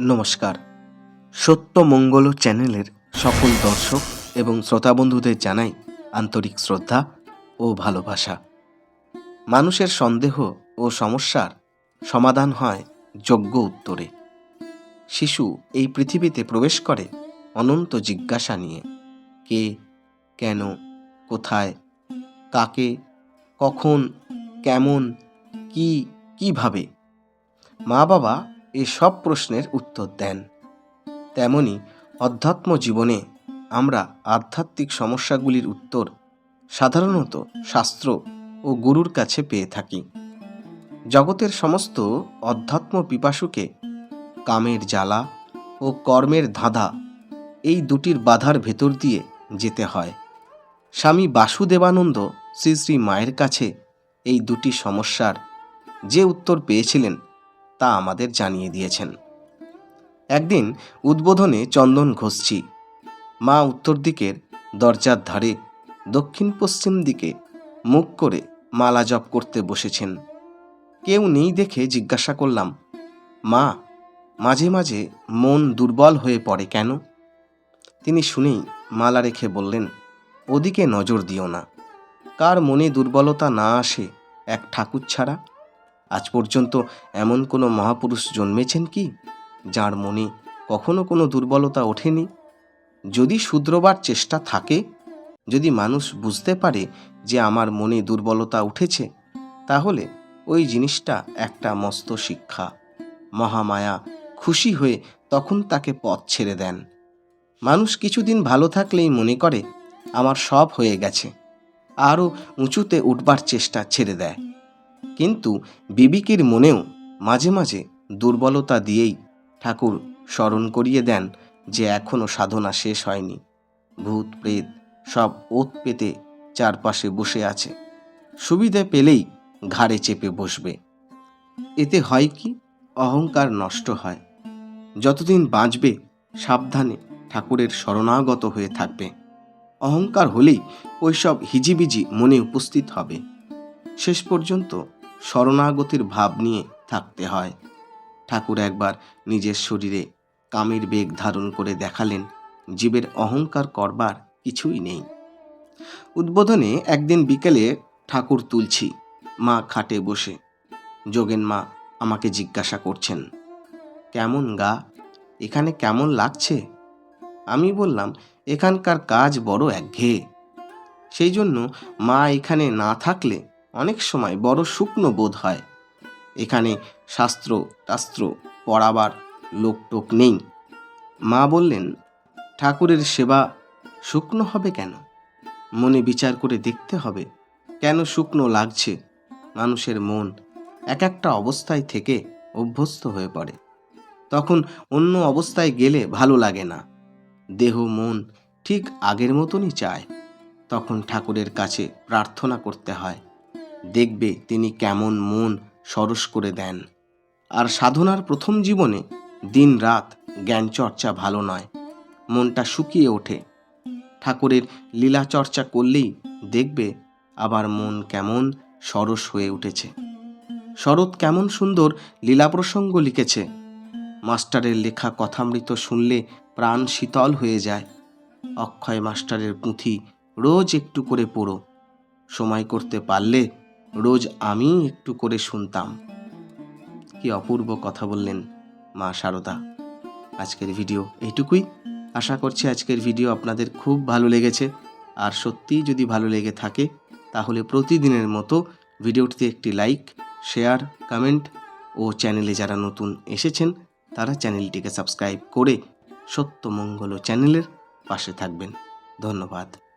নমস্কার। সত্য মঙ্গল চ্যানেলের সকল দর্শক এবং শ্রোতা বন্ধুদের জানাই আন্তরিক শ্রদ্ধা ও ভালোবাসা। মানুষের সন্দেহ ও সমস্যার সমাধান হয় যোগ্য উত্তরে। শিশু এই পৃথিবীতে প্রবেশ করে অনন্ত জিজ্ঞাসা নিয়ে, কে, কেন, কোথায়, কাকে, কখন, কেমন, কি, কীভাবে? মা বাবা এই সব প্রশ্নের উত্তর দেন। তেমনি অধ্যাত্ম জীবনে আমরা আধ্যাত্মিক সমস্যাগুলির উত্তর সাধারণত শাস্ত্র ও গুরুর কাছে পেয়ে থাকি। জগতের সমস্ত অধ্যাত্ম পিপাসুকে কামের জ্বালা ও কর্মের ধাঁধা এই দুটির বাধার ভেতর দিয়ে যেতে হয়। স্বামী বাসুদেবানন্দ শ্রী শ্রী মায়ের কাছে এই দুটি সমস্যার যে উত্তর পেয়েছিলেন তা আমাদের জানিয়ে দিয়েছেন। একদিন উদ্বোধনে চন্দন ঘষছি। মা উত্তর দিকের দরজার ধারে দক্ষিণ পশ্চিম দিকে মুখ করে মালা জপ করতে বসেছেন। কেউ নেই দেখে জিজ্ঞাসা করলাম, মা, মাঝে মাঝে মন দুর্বল হয়ে পড়ে কেন? তিনি শুনেই মালা রেখে বললেন, ওদিকে নজর দিও না। কার মনে দুর্বলতা না আসে এক ঠাকুর ছাড়া? আজ পর্যন্ত এমন কোনো মহাপুরুষ জন্মেছেন কি, যার মনে কখনো কোনো দুর্বলতা ওঠেনি? যদি শুধরবার চেষ্টা থাকে, যদি মানুষ বুঝতে পারে যে আমার মনে দুর্বলতা উঠেছে, তাহলে ওই জিনিসটা একটা মস্ত শিক্ষা। মহামায়া খুশি হয়ে তখন তাকে পথ ছেড়ে দেন। মানুষ কিছুদিন ভালো থাকলেই মনে করে, আমার সব হয়ে গেছে। আরও উঁচুতে উঠবার চেষ্টা ছেড়ে দেয়। কিন্তু বিবিকির মনেও মাঝে মাঝে দুর্বলতা দিয়েই ঠাকুর স্মরণ করিয়ে দেন যে এখনও সাধনা শেষ হয়নি। ভূত, প্রেত সব ওত পেতে চারপাশে বসে আছে। সুবিধে পেলেই ঘাড়ে চেপে বসবে। এতে হয় কি? অহংকার নষ্ট হয়। যতদিন বাঁচবে, সাবধানে ঠাকুরের শরণাগত হয়ে থাকবে। অহংকার হলেই ওইসব হিজিবিজি মনে উপস্থিত হবে। শেষ পর্যন্ত শরণাগতির ভাব নিয়ে থাকতে হয়। ঠাকুর একবার নিজের শরীরে কামের বেগ ধারণ করে দেখালেন, জীবের অহংকার করবার কিছুই নেই। উদ্বোধনে একদিন বিকেলে ঠাকুর তুলছি, মা খাটে বসে। যোগেন মা আমাকে জিজ্ঞাসা করছেন, কেমন গা? এখানে কেমন লাগছে? আমি বললাম, এখানকার কাজ বড় একঘেয়ে। সেই জন্য মা এখানে না থাকলে অনেক সময় বড় শুকনো বোধ হয়। এখানে শাস্ত্র টাস্ত্র পড়াবার লোকটোক নেই। মা বললেন, ঠাকুরের সেবা শুকনো হবে কেন? মনে বিচার করে দেখতে হবে কেন শুকনো লাগছে? মানুষের মন এক একটা অবস্থায় থেকে অভ্যস্ত হয়ে পড়ে। তখন অন্য অবস্থায় গেলে ভালো লাগে না। দেহ, মন ঠিক আগের মতনই চায়। তখন ঠাকুরের কাছে প্রার্থনা করতে হয়। দেখবে তিনি কেমন মন সরস করে দেন। আর সাধনার প্রথম জীবনে দিন রাত জ্ঞান চর্চা ভালো নয়, মনটা শুকিয়ে ওঠে। ঠাকুরের লীলা চর্চা করলেই দেখবে আবার মন কেমন সরস হয়ে উঠেছে। শরৎ কেমন সুন্দর লীলা প্রসঙ্গ লিখেছে। মাস্টারের লেখা কথামৃত শুনলে প্রাণ শীতল হয়ে যায়। অক্ষয় মাস্টারের পুঁথি রোজ একটু করে পড়ো। সময় করতে পারলে রোজ আমি একটু করে শুনতাম। কি অপূর্ব কথা বললেন মা শারদা আজকের ভিডিও এইটুকুই। আশা করছি আজকের ভিডিও আপনাদের খুব ভালো লেগেছে। আর সত্যিই যদি ভালো লেগে থাকে, তাহলে প্রতিদিনের মতো ভিডিওটিতে একটি লাইক, শেয়ার, কমেন্ট ও চ্যানেলে যারা নতুন এসেছেন, তারা চ্যানেলটিকে সাবস্ক্রাইব করে সত্যমঙ্গল চ্যানেলের পাশে থাকবেন। ধন্যবাদ।